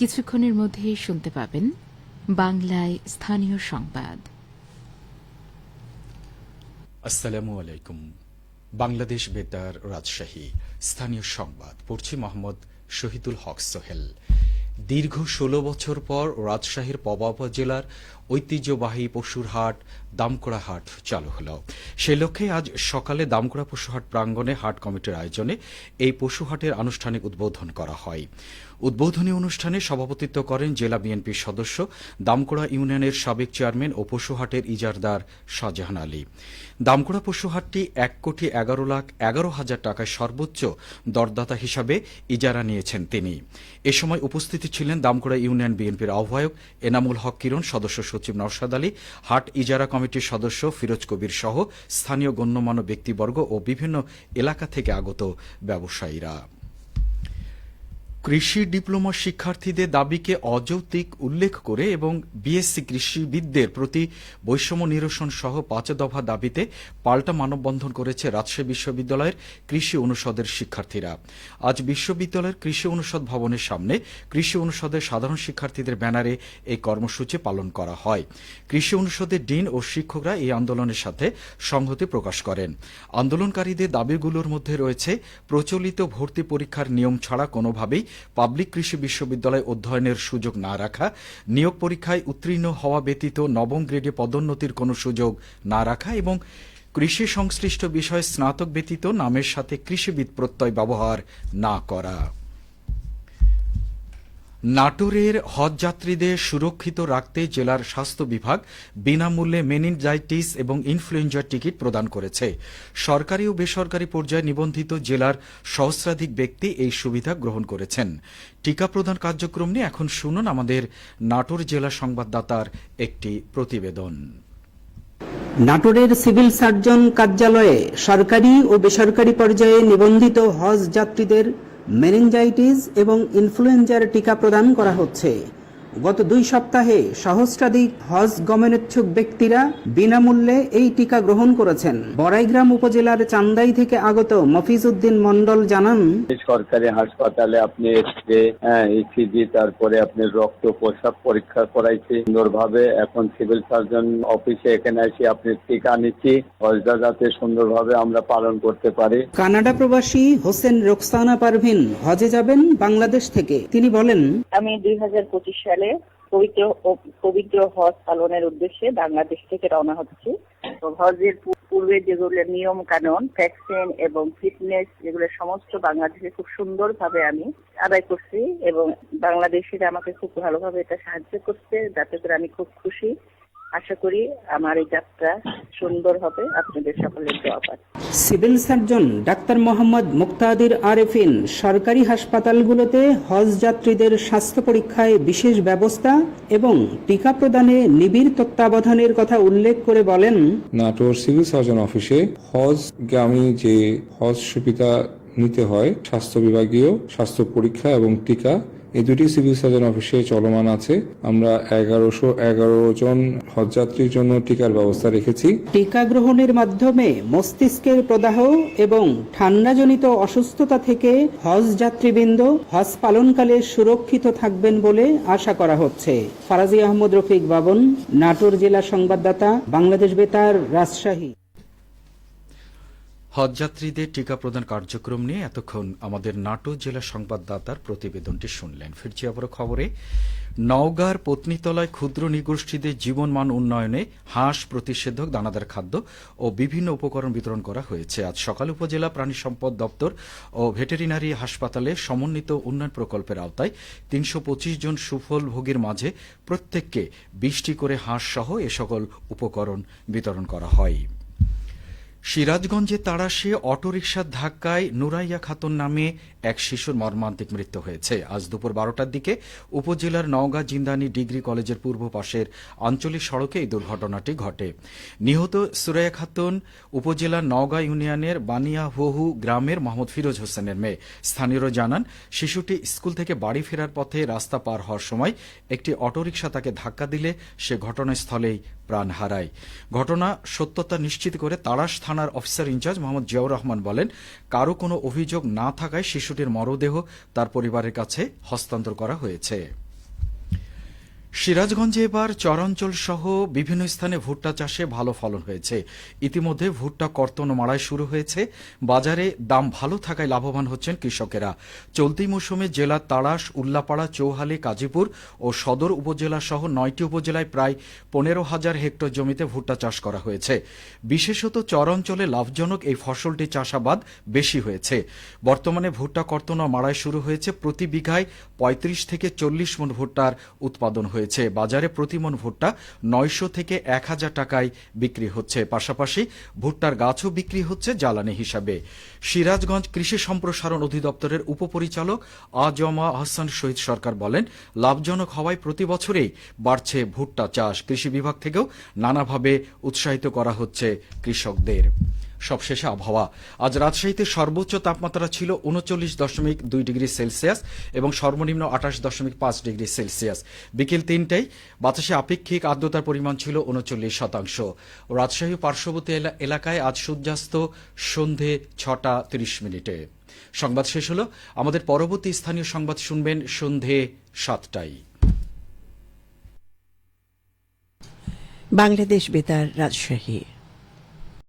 কিছুক্ষণের মধ্যে শুনতে পাবেন বাংলায় স্থানীয় সংবাদ। আসসালামু আলাইকুম। বাংলাদেশ বেতার রাজশাহী, স্থানীয় সংবাদ, পড়ছি মোহাম্মদ শহীদুল হক সোহেল। দীর্ঘ ষোলো বছর পর রাজশাহীর পবা উপজেলার ঐতিহ্যবাহী পশুর হাট, দামকড়া হাট চালু হল। সে লক্ষ্যে আজ সকালে দামকড়া পশুহাট প্রাঙ্গণে হাট কমিটির আয়োজনে এই পশুহাটের আনুষ্ঠানিক উদ্বোধন করা হয়। উদ্বোধনী অনুষ্ঠানে সভাপতিত্ব করেন জেলা বিএনপির সদস্য, দামকড়া ইউনিয়নের সাবেক চেয়ারম্যান ও পশুহাটের ইজারদার শাহজাহান আলী। দামকড়া পশুহাটটি এক কোটি এগারো লাখ এগারো হাজার টাকায় সর্বোচ্চ দরদাতা হিসাবে ইজারা নিয়েছেন তিনি। এ সময় উপস্থিত ছিলেন দামকড়া ইউনিয়ন বিএনপির আহ্বায়ক এনামুল হক কিরণ, সদস্য সচিব নওশাদ আলী, হাট ইজারা কমিটির সদস্য ফিরোজ কবির সহ স্থানীয় গণ্যমান্য ব্যক্তিবর্গ ও বিভিন্ন এলাকা থেকে আগত ব্যবসায়ীরা। কৃষি ডিপ্লোমা শিক্ষার্থীদের দাবিকে অযৌক্তিক উল্লেখ করে এবং বিএসসি কৃষিবিদদের প্রতি বৈষম্য নিরসন সহ পাঁচ দফা দাবিতে পাল্টা মানববন্ধন করেছে রাজশাহী বিশ্ববিদ্যালয়ের কৃষি অনুষদের শিক্ষার্থীরা। আজ বিশ্ববিদ্যালয়ের কৃষি অনুষদ ভবনের সামনে কৃষি অনুষদের সাধারণ শিক্ষার্থীদের ব্যানারে এই কর্মসূচি পালন করা হয়। কৃষি অনুষদের ডিন ও শিক্ষকরা এই আন্দোলনের সাথে সংহতি প্রকাশ করেন। আন্দোলনকারীদের দাবিগুলোর মধ্যে রয়েছে, প্রচলিত ভর্তি পরীক্ষার নিয়ম ছাড়া কোনোভাবেই পাবলিক কৃষি বিশ্ববিদ্যালয়ে অধ্যয়নের সুযোগ না রাখা, নিয়োগ পরীক্ষায় উত্তীর্ণ হওয়া ব্যতীত নবম গ্রেডে পদোন্নতির কোনো সুযোগ না রাখা এবং কৃষি সংশ্লিষ্ট বিষয়ে স্নাতক ব্যতীত নামের সাথে কৃষিবিদ প্রত্যয় ব্যবহার না করা। নাটোরের হজযাত্রীদের সুরক্ষিত রাখতে জেলার স্বাস্থ্য বিভাগ বিনামূল্যে মেনিনজাইটিস এবং ইনফ্লুয়েঞ্জার টিকিট প্রদান করেছে। সরকারি ও বেসরকারি পর্যায়ে নিবন্ধিত জেলার সহস্রাধিক ব্যক্তি এই সুবিধা গ্রহণ করেছেন। টিকা প্রদান কার্যক্রম নিয়ে এখন শুনুন আমাদের নাটোর জেলা সংবাদদাতার একটি প্রতিবেদন। নাটোরের সিভিল সার্জন কার্যালয়ে সরকারি ও বেসরকারি পর্যায়ে নিবন্ধিত হজ যাত্রীদের মেনিনজাইটিস এবং ইনফ্লুয়েঞ্জার টিকা প্রদান করা হচ্ছে। গত দুই সপ্তাহে সহস্রাধিক হজ গমনেচ্ছুক ব্যক্তিরা বিনামূল্যে এই টিকা গ্রহণ করেছেন। বড়াইগ্রাম উপজেলার চান্দাই থেকে আগত মফিজ উদ্দিন মন্ডল জানান সরকারি হাসপাতালে আপনি এক্সরে ইসিজি তারপরে আপনি রক্ত প্রসাব পরীক্ষা করাইছি। সুন্দরভাবে এখন সিভিল সার্জন অফিসে এখানে এসে আপনি টিকা নিচ্ছি। হজদা যাতে সুন্দরভাবে আমরা পালন করতে পারি। কানাডা প্রবাসী হোসেন রোকসানা পারভিন হজে যাবেন বাংলাদেশ থেকে। তিনি বলেন আমি দুই হাজার পঁচিশ সালে পবিত্র পবিত্র হজ পালনের উদ্দেশ্যে বাংলাদেশ থেকে রওনা হচ্ছে। তো হজের পূর্বে যেগুলো নিয়ম কানুন ভ্যাকসিন এবং ফিটনেস যেগুলো সমস্ত বাংলাদেশে খুব সুন্দর ভাবে আমি আদায় করছি এবং বাংলাদেশিরা আমাকে খুব ভালোভাবে এটা সাহায্য করছে, যাতে করে আমি খুব খুশি। আশা করি আমার এই যাত্রা সুন্দর হবে। আপনাদের সকলের দোয়া পাচ্ছি civil surgeon doctor Mohammad Muktadir Arefin সরকারি হাসপাতালগুলোতে হজ যাত্রীদের স্বাস্থ্য পরীক্ষায় বিশেষ ব্যবস্থা এবং টিকা প্রদানে নিবিড় তত্ত্বাবধানের কথা উল্লেখ করে বলেন নাটোর সিভিল সার্জন অফিসে হজগামী যে হজ সুবিধা নিতে হয় স্বাস্থ্য বিভাগীয় স্বাস্থ্য পরীক্ষা এবং টিকা এই দুটি সিভিল সার্জন অফিসে চলমান আছে। আমরা এগারোশো এগারো জন হজযাত্রীর জন্য টিকার ব্যবস্থা রেখেছি। টিকা গ্রহণের মাধ্যমে মস্তিষ্কের প্রদাহ এবং ঠান্ডাজনিত অসুস্থতা থেকে হজ যাত্রীবৃন্দ হজ পালনকালে সুরক্ষিত থাকবেন বলে আশা করা হচ্ছে। ফারাজি আহমদ রফিক বাবন, নাটোর জেলা সংবাদদাতা, বাংলাদেশ বেতার, রাজশাহী। হজযাত্রীদের টিকা প্রদান কার্যক্রম নিয়ে এতক্ষণ আমাদের নাটোর জেলা সংবাদদাতার প্রতিবেদনটি শুনলেন। ফিরছি আবারও খবরে। নওগাঁর পত্নীতলায় ক্ষুদ্র নিগোষ্ঠীদের জীবনমান উন্নয়নে হাঁস প্রতিষেধক, দানাদার খাদ্য ও বিভিন্ন উপকরণ বিতরণ করা হয়েছে। আজ সকাল উপজেলা প্রাণী সম্পদ দপ্তর ও ভেটেরিনারি হাসপাতালে সমন্বিত উন্নয়ন প্রকল্পের আওতায় তিনশো পঁচিশ জন সুফল ভোগীর মাঝে প্রত্যেককে বিশটি করে হাঁস সহ এ সকল উপকরণ বিতরণ করা হয়। সিরাজগঞ্জে তাড়াশে অটোরিকশার ধাক্কায় নুরাইয়া খাতুন নামে এক শিশুর মর্মান্তিক মৃত্যু হয়েছে। আজ দুপুর বারোটার দিকে উপজেলার নওগাঁ জিন্দানি ডিগ্রি কলেজের পূর্ব পাশের আঞ্চলিক সড়কে এই দুর্ঘটনাটি ঘটে। নিহত সুরাইয়া খাতুন উপজেলার নওগাঁ ইউনিয়নের বানিয়া বানিয়াহু গ্রামের মোহাম্মদ ফিরোজ হোসেনের মেয়ে। স্থানীয়রা জানান, শিশুটি স্কুল থেকে বাড়ি ফেরার পথে রাস্তা পার হওয়ার সময় একটি অটোরিকশা তাকে ধাক্কা দিলে সে ঘটনাস্থলেই প্রাণ হারায়। ঘটনা সত্যতা নিশ্চিত করে তাড়াশ থানার officer in charge Mohammad Ziaur Rahman বলেন, কারও কোনো অভিযোগ না থাকায় শিশুটির মরদেহ তার পরিবারের কাছে হস্তান্তর করা হয়েছে। সিরাজগঞ্জে এবার চরাঞ্চল সহ বিভিন্ন স্থানে ভুট্টা চাষে ভালো ফলন হয়েছে। ইতিমধ্যে ভুট্টা কর্তন মাড়াই শুরু হয়েছে। বাজারে দাম ভালো থাকায় লাভবান হচ্ছেন কৃষকেরা। চলতি মৌসুমে জেলার তাড়াশ, উল্লাপাড়া, চৌহালি, কাজীপুর ও সদর উপজেলা সহ নয়টি উপজেলায় প্রায় পনেরো হাজার হেক্টর জমিতে ভুট্টা চাষ করা হয়েছে। বিশেষত চরাঞ্চলে লাভজনক এই ফসলটি চাষাবাদ বেশি হয়েছে। বর্তমানে ভুট্টা কর্তন মাড়াই শুরু হয়েছে প্রতি বিঘায় পঁয়ত্রিশ থেকে চল্লিশ মন ভুট্টার উৎপাদন হয়েছে। বাজারে প্রতিমন ভুট্টা নয়শো থেকে এক হাজার টাকায় বিক্রি হচ্ছে। পাশাপাশি ভুট্টার গাছও বিক্রি হচ্ছে জ্বালানি হিসাবে। সিরাজগঞ্জ কৃষি সম্প্রসারণ অধিদপ্তরের উপপরিচালক আজমা আহসান শহীদ সরকার বলেন, লাভজনক হওয়ায় প্রতি বছরেই বাড়ছে ভুট্টা চাষ। কৃষি বিভাগ থেকেও নানাভাবে উৎসাহিত করা হচ্ছে কৃষকদের। সবশেষে আবহাওয়া। আজ রাজশাহীতে সর্বোচ্চ তাপমাত্রা ছিল উনচল্লিশ দশমিক দুই ডিগ্রি সেলসিয়াস এবং সর্বনিম্ন আঠাশ দশমিক পাঁচ ডিগ্রি সেলসিয়াস। বিকেল তিনটায় বাতাসে আপেক্ষিক আর্দ্রতার পরিমাণ ছিল উনচল্লিশ শতাংশ। রাজশাহী পার্শ্ববর্তী এলাকায় আজ সূর্যাস্ত সন্ধে ছটা তিরিশ মিনিটে। সংবাদ শেষ হলো। আমাদের পরবর্তী স্থানীয় সংবাদ শুনবেন সন্ধে সাতটায়। বাংলাদেশ বেতার, রাজশাহী।